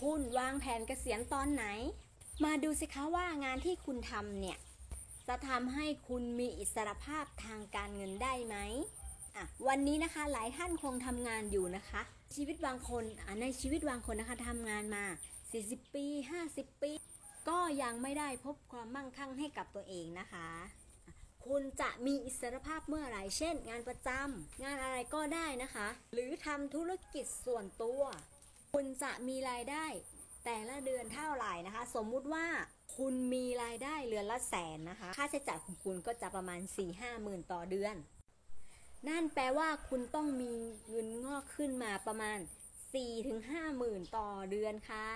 คุณวางแผนเกษียณตอนไหน มาดูสิคะว่างานที่คุณทำเนี่ย จะทำให้คุณมีอิสรภาพทางการเงินได้ไหมอะวันนี้นะคะหลายท่านคงทำงานอยู่นะคะ ชีวิตบางคนในชีวิตบางคนนะคะทำงานมา 40 ปี 50 ปี ก็ยังไม่ได้พบความมั่งคั่งให้กับตัวเองนะคะคุณจะมีอิสรภาพเมื่อไหร่ เช่น งานประจำ งานอะไรก็ได้นะคะ หรือทำธุรกิจส่วนตัว จะมีรายได้ แต่ละเดือนเท่าไหร่นะคะ สมมุติว่าคุณมีรายได้เดือนละแสนนะคะ ค่าใช้จ่ายของคุณก็จะประมาณ 4 5หมื่นต่อเดือน นั่นแปลว่าคุณต้องมีเงินงอกขึ้นมาประมาณ4ถึง5หมื่นต่อเดือนค่ะ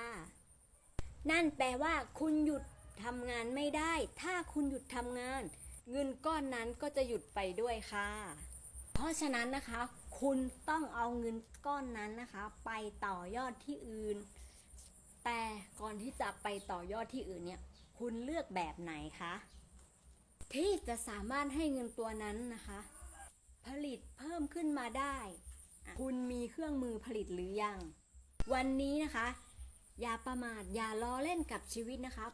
นั่นแปลว่าคุณหยุดทำงานไม่ได้ ถ้าคุณหยุดทำงาน เงินก้อนนั้นก็จะหยุดไปด้วยค่ะ เพราะฉะนั้นนะคะ คุณต้องเอาเงินก้อนนั้นนะคะ ไปต่อยอดที่อื่น แต่ก่อนที่จะไปต่อยอดที่อื่นเนี่ย คุณเลือกแบบไหนคะ ที่จะสามารถให้เงินตัวนั้นนะคะ ผลิตเพิ่มขึ้นมาได้ คุณมีเครื่องมือผลิตหรือยัง วันนี้นะคะ อย่าประมาทอย่าล้อเล่นกับชีวิตนะคะ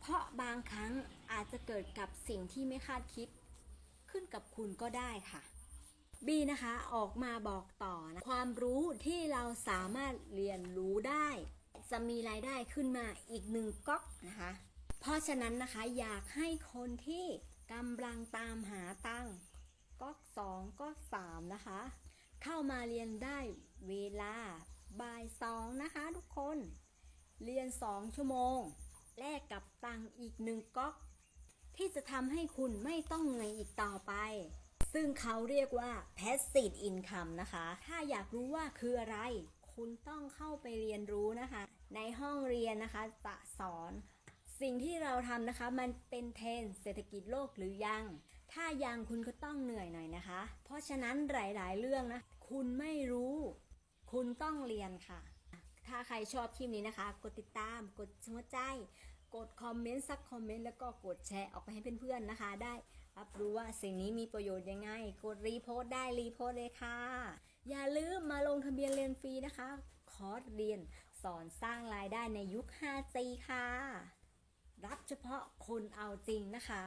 เพราะบางครั้งอาจจะเกิดกับสิ่งที่ไม่คาดคิด ขึ้นกับคุณก็ได้ค่ะ บีนะคะออกมาบอกต่อนะความรู้ที่เราสามารถเรียนรู้ได้ จะมีรายได้ขึ้นมาอีกหนึ่งก๊อกนะคะ เพราะฉะนั้นนะคะอยากให้คนที่กำลังตามหาตังก๊อกสองก๊อกสามนะคะ เข้ามาเรียนได้เวลาบ่ายสองนะคะทุกคน เรียนสองชั่วโมง แลกกับตังอีกหนึ่งก๊อก ที่จะทำให้คุณไม่ต้องเหนื่อยอีกต่อไป ซึ่งเขาเรียกว่า passive income นะคะ ถ้าอยากรู้ว่าคืออะไร คุณต้องเข้าไปเรียนรู้นะคะ ในห้องเรียนนะคะจะสอน สิ่งที่เราทำนะคะ มันเป็นเทรนเศรษฐกิจโลกหรือยัง ถ้ายังคุณก็ต้องเหนื่อยหน่อยนะคะ เพราะฉะนั้นหลาย ๆ เรื่องนะ คุณไม่รู้ คุณต้องเรียนค่ะ ถ้าใครชอบคลิปนี้นะคะ กดติดตาม กดหัวใจ กดคอมเมนต์สักคอมเมนต์แล้วก็กดแชร์ออกไปให้เพื่อน ๆ นะคะได้ รับรู้ว่าสิ่งนี้มีประโยชน์ยังไง กดรีโพสต์ได้รีโพสต์เลยค่ะ อย่าลืมมาลงทะเบียนเรียนฟรีนะคะ คอร์สเรียนสอนสร้างรายได้ในยุค 5G ค่ะ รับเฉพาะคนเอาจริงนะคะ